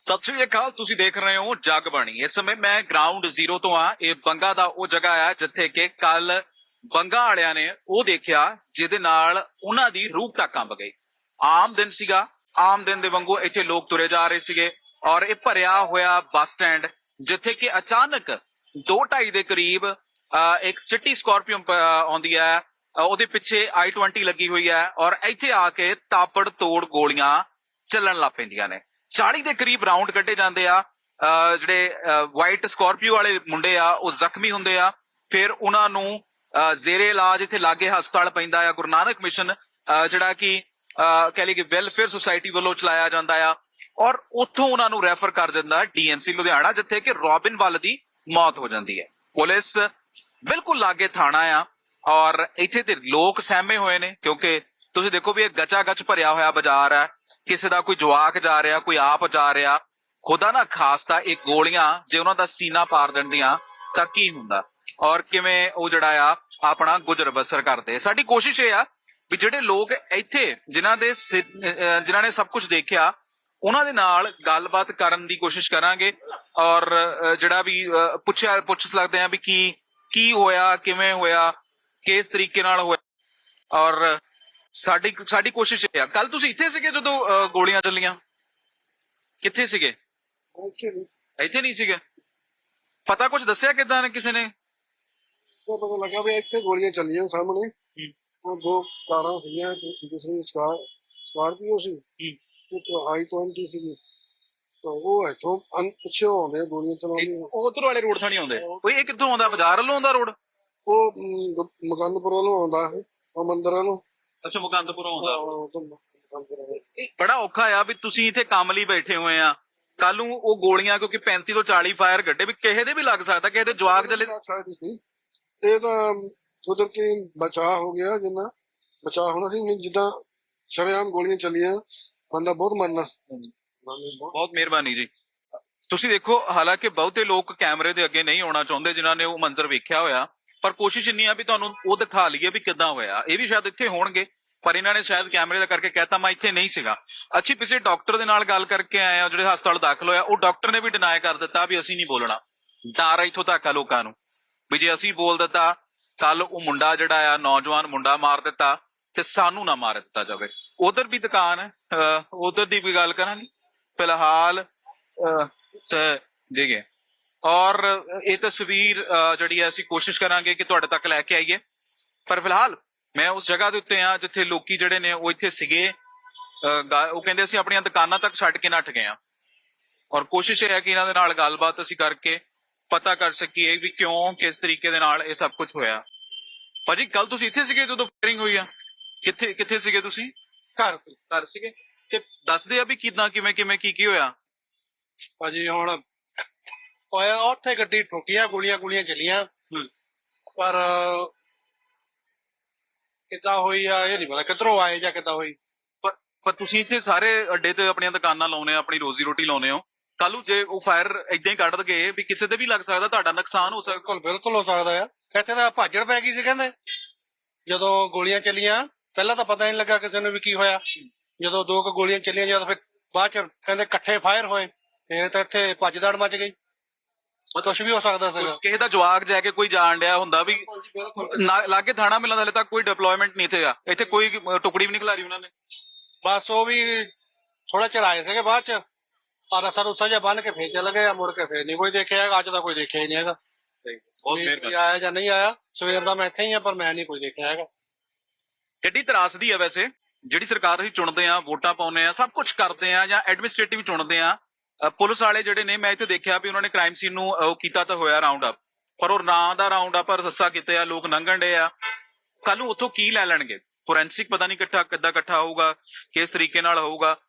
ਸਤਿ ਸ਼੍ਰੀ ਅਕਾਲ ਤੁਸੀਂ ਦੇਖ ਰਹੇ ਹੋ ਜਗਬਾਣੀ। ਇਸ ਸਮੇਂ ਮੈਂ ਗਰਾਊਂਡ ਜ਼ੀਰੋ ਤੋਂ ਆ ਇਹ ਬੰਗਾ ਦਾ ਉਹ ਜਗ੍ਹਾ ਆ ਜਿੱਥੇ ਕਿ ਕੱਲ ਬੰਗਾ ਵਾਲਿਆਂ ਨੇ ਉਹ ਦੇਖਿਆ ਜਿਹਦੇ ਨਾਲ ਉਹਨਾਂ ਦੀ ਰੂਹ ਤੱਕ ਕੰਬ ਗਈ। ਆਮ ਦਿਨ ਸੀਗਾ। ਆਮ ਦਿਨ ਦੇ ਵਾਂਗੂ ਇੱਥੇ ਲੋਕ ਤੁਰੇ ਜਾ ਰਹੇ ਸੀਗੇ ਔਰ ਇਹ ਭਰਿਆ ਹੋਇਆ ਬੱਸ ਸਟੈਂਡ ਜਿੱਥੇ ਕਿ ਅਚਾਨਕ 2:30 ਦੇ ਕਰੀਬ ਅ, ਇੱਕ ਚਿੱਟੀ ਸਕਾਰਪੀਓ ਆਉਂਦੀ ਹੈ। ਉਹਦੇ ਪਿੱਛੇ i20 ਲੱਗੀ ਹੋਈ ਹੈ ਔਰ ਇੱਥੇ ਆ ਕੇ ਤਾਪੜ ਤੋੜ ਗੋਲੀਆਂ ਚੱਲਣ ਲੱਗ ਪੈਂਦੀਆਂ ਨੇ। 40 ਦੇ ਕਰੀਬ ਰਾਉਂਡ ਕੱਢੇ ਜਾਂਦੇ ਆ। ਜਿਹੜੇ ਵਾਈਟ ਸਕਾਰਪੀਓ ਵਾਲੇ ਮੁੰਡੇ ਆ, ਉਹ ਜ਼ਖਮੀ ਹੁੰਦੇ ਆ। ਫਿਰ ਉਹਨਾਂ ਨੂੰ ਜ਼ੇਰੇ ਇਲਾਜ ਇੱਥੇ ਲਾਗੇ ਹਸਪਤਾਲ ਪੈਂਦਾ ਆ। ਗੁਰੂ ਨਾਨਕ ਮਿਸ਼ਨ ਜਿਹੜਾ ਕਿ, ਅਹ ਕਹਿ ਲਈ ਕਿ ਵੈਲਫੇਅਰ ਸੁਸਾਇਟੀ ਵੱਲੋਂ ਚਲਾਇਆ ਜਾਂਦਾ ਆ। ਔਰ ਉੱਥੋਂ ਉਹਨਾਂ ਨੂੰ ਰੈਫਰ ਕਰ ਦਿੰਦਾ ਡੀਐਮਸੀ ਲੁਧਿਆਣਾ, ਜਿੱਥੇ ਕਿ ਰੋਬਿਨ ਵੱਲ ਦੀ ਮੌਤ ਹੋ ਜਾਂਦੀ ਹੈ। ਪੁਲਿਸ ਬਿਲਕੁਲ ਲਾਗੇ ਥਾਣਾ ਆ ਔਰ ਇੱਥੇ ਤੇ ਲੋਕ ਸਹਿਮੇ ਹੋਏ ਨੇ, ਕਿਉਂਕਿ ਤੁਸੀਂ ਦੇਖੋ ਵੀ ਇਹ ਗਚਾ ਗਚ ਭਰਿਆ ਹੋਇਆ ਬਾਜ਼ਾਰ ਹੈ ਕਿਸੇ ਦਾ ਕੋਈ ਜਵਾਕ ਜਾ ਰਿਹਾ, ਕੋਈ ਆਪ ਜਾ ਰਿਹਾ, ਖੁਦਾ ਨਾ ਖਾਸ ਇਹ ਗੋਲੀਆਂ ਜੇ ਉਹਨਾਂ ਦਾ ਸੀਨਾ ਪਾਰ ਦਿੰਦੀਆਂ ਤਾਂ ਕੀ ਹੁੰਦਾ? ਔਰ ਕਿਵੇਂ ਉਹ ਜਿਹੜਾ ਆ, ਆਪਣਾ ਗੁਜ਼ਰ ਬਸਰ ਕਰਦੇ? ਸਾਡੀ ਕੋਸ਼ਿਸ਼ ਇਹ ਆ ਵੀ ਜਿਹੜੇ ਲੋਕ ਇੱਥੇ, ਜਿਨ੍ਹਾਂ ਦੇ ਸਿ- ਜਿਨ੍ਹਾਂ ਨੇ ਸਭ ਕੁਝ ਦੇਖਿਆ, ਉਹਨਾਂ ਦੇ ਨਾਲ ਗੱਲਬਾਤ ਕਰਨ ਦੀ ਕੋਸ਼ਿਸ਼ ਕਰਾਂਗੇ। ਔਰ ਜਿਹੜਾ ਵੀ ਪੁੱਛਿਆ, ਪੁੱਛ ਸਕਦੇ ਆ ਵੀ ਕੀ ਕੀ ਹੋਇਆ, ਕਿਵੇਂ ਹੋਇਆ, ਕਿਸ ਤਰੀਕੇ ਨਾਲ ਹੋਇਆ। ਔਰ ਸਾਡੀ ਸਾਡੀ ਕੋਸ਼ਿਸ਼ ਆ। ਕੱਲ ਤੁਸੀਂ ਇੱਥੇ ਸੀਗੇ ਜਦੋਂ ਗੋਲੀਆਂ ਚੱਲੀਆਂ? ਕਿੱਥੇ ਸੀਗੇ? ਇੱਥੇ ਨਹੀਂ ਸੀਗੇ? ਪਤਾ ਕੁਝ ਦੱਸਿਆ ਕਿਦਾਂ ਨੇ ਕਿਸੇ ਨੇ? ਪਤਾ ਲੱਗਾ ਵੀ ਇੱਥੇ ਗੋਲੀਆਂ ਚੱਲੀਆਂ ਸਾਹਮਣੇ। ਉਹ ਦੋ ਕਾਰਾਂ ਸੀਗੀਆਂ ਦੂਸਰੀ ਸਕਾਰ ਸਕਾਰਪੀਓ ਸੀ। ਇੱਕ ਆਈ 20 ਸੀਗੀ। ਤਾਂ ਉਹ ਇੱਥੋਂ ਅਨ ਪਿੱਛੇ ਆਉਂਦੇ ਗੋਲੀਆਂ ਚਲਾਉਂਦੇ ਉਧਰ ਵਾਲੇ ਰੋਡ ਥਾਣੀ ਆਉਂਦੇ? ਓਏ ਇਹ ਕਿੱਥੋਂ ਆਉਂਦਾ? ਬਾਜ਼ਾਰ ਵੱਲੋਂ ਆਉਂਦਾ ਰੋਡ? ਉਹ ਮ, ਗ- ਮੁਕੰਦਪੁਰ ਵੱਲੋਂ ਆਉਂਦਾ ਹੈ ਉਹ ਮੰਦਰ ਵੱਲੋਂ। ਅੱਛਾ ਮੁਕੰਦਪੁਰੋਂ ਵੱਲੋਂ। ਬੜਾ ਔਖਾ ਆ ਵੀ ਤੁਸੀਂ ਇੱਥੇ ਕੰਮ ਲਈ ਬੈਠੇ ਹੋਏ ਆ। ਕੱਲ ਨੂੰ ਉਹ ਗੋਲੀਆਂ ਕਿਉਂਕਿ 35 ਤੋਂ 40 ਫਾਇਰ ਗੱਡੇ ਵੀ ਕਿਸੇ ਦੇ ਵੀ ਲੱਗ ਸਕਦਾ ਕਿਸੇ ਦੇ ਜਵਾਕ ਜਲੇ ਸਕਦੀ ਸੀ। ਇਹ ਤਾਂ ਕੁਦਰਤੀ ਬਚਾਅ ਹੋ ਗਿਆ ਜਿੰਨਾ ਬਚਾਅ ਹੋਣਾ ਸੀ ਨਹੀਂ ਜਿੱਦਾਂ ਸ਼ਰੇਆਮ ਗੋਲੀਆਂ ਚੱਲੀਆਂ ਬੰਦਾ ਬਹੁਤ ਮਰਨਾ ਬਹੁਤ ਮਿਹਰਬਾਨੀ ਜੀ। ਤੁਸੀਂ ਦੇਖੋ ਹਾਲਾਂਕਿ ਬਹੁਤੇ ਲੋਕ ਕੈਮਰੇ ਦੇ ਅੱਗੇ ਨਹੀਂ ਆਉਣਾ ਚਾਹੁੰਦੇ ਜਿਨ੍ਹਾਂ ਨੇ ਉਹ ਮੰਜ਼ਰ ਵੇਖਿਆ ਹੋਇਆ। ਪਰ ਕੋਸ਼ਿਸ਼ ਇੰਨੀ ਆ ਵੀ ਤੁਹਾਨੂੰ ਉਹ ਦਿਖਾ ਲਈਏ ਵੀ ਕਿੱਦਾਂ ਹੋਇਆ। ਇਹ ਵੀ ਸ਼ਾਇਦ ਇੱਥੇ ਹੋਣਗੇ ਪਰ ਇਹਨਾਂ ਨੇ ਸ਼ਾਇਦ ਕੈਮਰੇ ਦਾ ਕਰਕੇ ਕਹਿਤਾ ਮੈਂ ਇੱਥੇ ਨਹੀਂ ਸੀਗਾ। ਅੱਛੀ ਪਿਛੇ ਡਾਕਟਰ ਦੇ ਨਾਲ ਗੱਲ ਕਰਕੇ ਆਏ ਜਿਹੜੇ ਹਸਪਤਾਲ ਦਾਖਲ ਹੋਇਆ ਉਹ ਡਾਕਟਰ ਨੇ ਵੀ ਡਿਨਾਈ ਕਰ ਦਿੱਤਾ ਵੀ ਅਸੀਂ ਨਹੀਂ ਬੋਲਣਾ। ਡਰ ਇੱਥੋਂ ਤੱਕ ਆ ਲੋਕਾਂ ਨੂੰ ਵੀ ਜੇ ਅਸੀਂ ਬੋਲ ਦਿੱਤਾ ਕੱਲ ਉਹ ਮੁੰਡਾ ਜਿਹੜਾ ਆ ਨੌਜਵਾਨ ਮੁੰਡਾ ਮਾਰ ਦਿੱਤਾ ਤੇ ਸਾਨੂੰ ਨਾ ਮਾਰ ਦਿੱਤਾ ਜਾਵੇ। ਉਧਰ ਵੀ ਦੁਕਾਨ ਹੈ ਉਧਰ ਦੀ ਵੀ ਗੱਲ ਕਰਾਂਗੇ? ਫਿਲਹਾਲ ਅਹ, ਸ- ਦੇਖੇ ਔਰ ਇਹ ਤਸਵੀਰ ਜਿਹੜੀ ਹੈ ਅਸੀਂ ਕੋਸ਼ਿਸ਼ ਕਰਾਂਗੇ ਕਿ ਤੁਹਾਡੇ ਤੱਕ ਲੈ ਕੇ ਆਈਏ। ਪਰ ਫਿਲਹਾਲ ਮੈਂ ਉਸ ਜਗ੍ਹਾ ਦੇ ਉੱਤੇ ਆ ਜਿੱਥੇ ਲੋਕੀ ਜਿਹੜੇ ਨੇ ਉਹ ਇੱਥੇ ਸੀਗੇ। ਉਹ ਕਹਿੰਦੇ ਅਸੀਂ ਆਪਣੀਆਂ ਦੁਕਾਨਾਂ ਤੱਕ ਛੱਡ ਕੇ ਨੱਠ ਗਏ ਆ ਔਰ ਕੋਸ਼ਿਸ਼ ਹੈ ਕਿ ਇਹਨਾਂ ਦੇ ਨਾਲ ਗੱਲਬਾਤ ਅਸੀਂ ਕਰਕੇ ਪਤਾ ਕਰ ਸਕੀਏ ਵੀ ਕਿਉਂ ਕਿਸ ਤਰੀਕੇ ਦੇ ਨਾਲ ਇਹ ਸਭ ਕੁਝ ਹੋਇਆ। ਭਾਜੀ ਕੱਲ ਤੁਸੀਂ ਇੱਥੇ ਸੀਗੇ ਜਦੋਂ ਫਾਇਰਿੰਗ ਹੋਈ ਆ? ਕਿੱਥੇ ਕਿੱਥੇ ਸੀਗੇ ਤੁਸੀਂ? ਘਰ ਘਰ ਸੀਗੇ। ਤੇ ਦੱਸਦੇ ਆ ਵੀ ਕਿਦਾਂ ਕਿਵੇਂ ਕਿਵੇਂ ਕੀ ਕੀ ਹੋਇਆ? ਭਾਜੀ ਹੁਣ ਓਏ ਉੱਥੇ ਗੱਡੀ ਠੋਕੀਆਂ ਗੋਲੀਆਂ ਗੋਲੀਆਂ ਚੱਲੀਆਂ। ਪਰ ਕਿੱਦਾਂ ਹੋਈ ਆ ਇਹ ਨਹੀਂ ਪਤਾ ਕਿੱਧਰੋਂ ਆਏ ਜਾਂ ਕਿੱਦਾਂ ਹੋਈ? ਪਰ ਪਰ ਤੁਸੀਂ ਇੱਥੇ ਸਾਰੇ ਅੱਡੇ ਤੇ ਆਪਣੀਆਂ ਦੁਕਾਨਾਂ ਲਾਉਨੇ ਆ ਆਪਣੀ ਰੋਜ਼ੀ ਰੋਟੀ ਲਾਉਨੇ ਹੋ। ਕੱਲ ਜੇ ਉਹ ਫਾਇਰ ਇਦਾਂ ਹੀ ਕੱਢ ਦਗੇ ਵੀ ਕਿਸੇ ਤੇ ਵੀ ਲੱਗ ਸਕਦਾ ਤੁਹਾਡਾ ਨੁਕਸਾਨ ਹੋ ਸਕਦਾ। ਬਿਲਕੁਲ ਬਿਲਕੁਲ ਹੋ ਸਕਦਾ ਆ। ਇੱਥੇ ਤਾਂ ਭਾਜੜ ਪੈ ਗਈ ਸੀ ਕਹਿੰਦੇ। ਜਦੋਂ ਗੋਲੀਆਂ ਚੱਲੀਆਂ ਪਹਿਲਾਂ ਤਾਂ ਪਤਾ ਨਹੀਂ ਲੱਗਾ ਕਿਸੇ ਨੂੰ ਵੀ ਕੀ ਹੋਇਆ। ਜਦੋਂ ਦੋ ਕੁ ਗੋਲੀਆਂ ਚੱਲੀਆਂ ਜਦ ਫਿਰ ਬਾਅਦ ਚ ਕਹਿੰਦੇ ਇਕੱਠੇ ਫਾਇਰ ਹੋਏ। ਇਹ ਤਾਂ ਇੱਥੇ ਭੱਜਦੜ ਮਚ ਗਈ। ਕੁਝ ਵੀ ਹੋ ਸਕਦਾ ਸੀਗਾ। ਕਿਸੇ ਦਾ ਜਵਾਕ ਜਾ ਕੇ ਕੋਈ ਜਾਣ ਡਿਆ ਹੁੰਦਾ ਵੀ ਨਾ- ਲਾਗੇ ਥਾਣਾ ਮਿਲਣ ਹਲੇ ਤੱਕ ਕੋਈ ਡਿਪਲੋਇਮੈਂਟ ਨਹੀਂ ਇੱਥੇ ਆ। ਇੱਥੇ ਕੋਈ ਅਹ, ਟੁਕੜੀ ਵੀ ਨਹੀਂ ਖਿਲਾਰੀ ਉਹਨਾਂ ਨੇ। ਬਸ ਉਹ ਵੀ ਥੋੜਾ ਚਿਰ ਆਏ ਸੀਗੇ ਬਾਅਦ ਚ। ਆ ਰਸਾ ਰੁਸਾ ਜਿਹਾ ਬੰਨ ਕੇ ਫੇਰ ਚੱਲ ਗਏ ਆ ਮੁੜ ਕੇ ਫੇਰ ਨਹੀਂ ਕੋਈ ਦੇਖਿਆ ਹੈਗਾ ਅੱਜ ਤਾਂ ਕੋਈ ਦੇਖਿਆ ਹੀ ਨਹੀਂ ਹੈਗਾ। ਬਹੁਤ ਵੀ ਮਿਹਰਬਾਨੀ। ਆਇਆ ਜਾਂ ਨਹੀਂ ਆਇਆ ਸਵੇਰ ਦਾ ਮੈਂ ਇੱਥੇ ਹੀ ਆ ਪਰ ਮੈਂ ਨਹੀਂ ਕੋਈ ਦੇਖਿਆ ਹੈਗਾ। ਕਿੱਡੀ ਤਰਾਸਦੀ ਆ ਵੈਸੇ। ਜਿਹੜੀ ਸਰਕਾਰ ਅਸੀਂ ਚੁਣਦੇ ਆ ਵੋਟਾਂ ਪਾਉਂਦੇ ਆ ਸਭ ਕੁਝ ਕਰਦੇ ਆ ਜਾਂ ਐਡਮਿਨਿਸਟ੍ਰੇਟਿਵ ਚੁਣਦੇ ਆ ਪੁਲਿਸ ਵਾਲੇ ਜਿਹੜੇ ਨੇ, ਮੈਂ ਇੱਥੇ ਦੇਖਿਆ ਵੀ ਉਹਨਾਂ ਨੇ ਕ੍ਰਾਈਮ ਸੀਨ ਨੂੰ ਉਹ ਕੀਤਾ ਤਾਂ ਹੋਇਆ ਰਾਉਂਡ ਅਪ ਪਰ ਉਹ ਨਾਂ ਦਾ ਰਾਉਂਡ ਅਪ ਪਰ ਰੱਸਾ ਕੀਤੇ ਆ, ਲੋਕ ਲੰਘਣ ਡੇ ਆ। ਕੱਲ ਨੂੰ ਉੱਥੋਂ ਕੀ ਲੈ ਲੈਣਗੇ? ਫੋਰੈਂਸਿਕ ਪਤਾ ਨਹੀਂ ਇਕੱਠਾ ਕਿੱਦਾਂ ਇਕੱਠਾ ਹੋਊਗਾ, ਕਿਸ ਤਰੀਕੇ ਨਾਲ ਹੋਊਗਾ।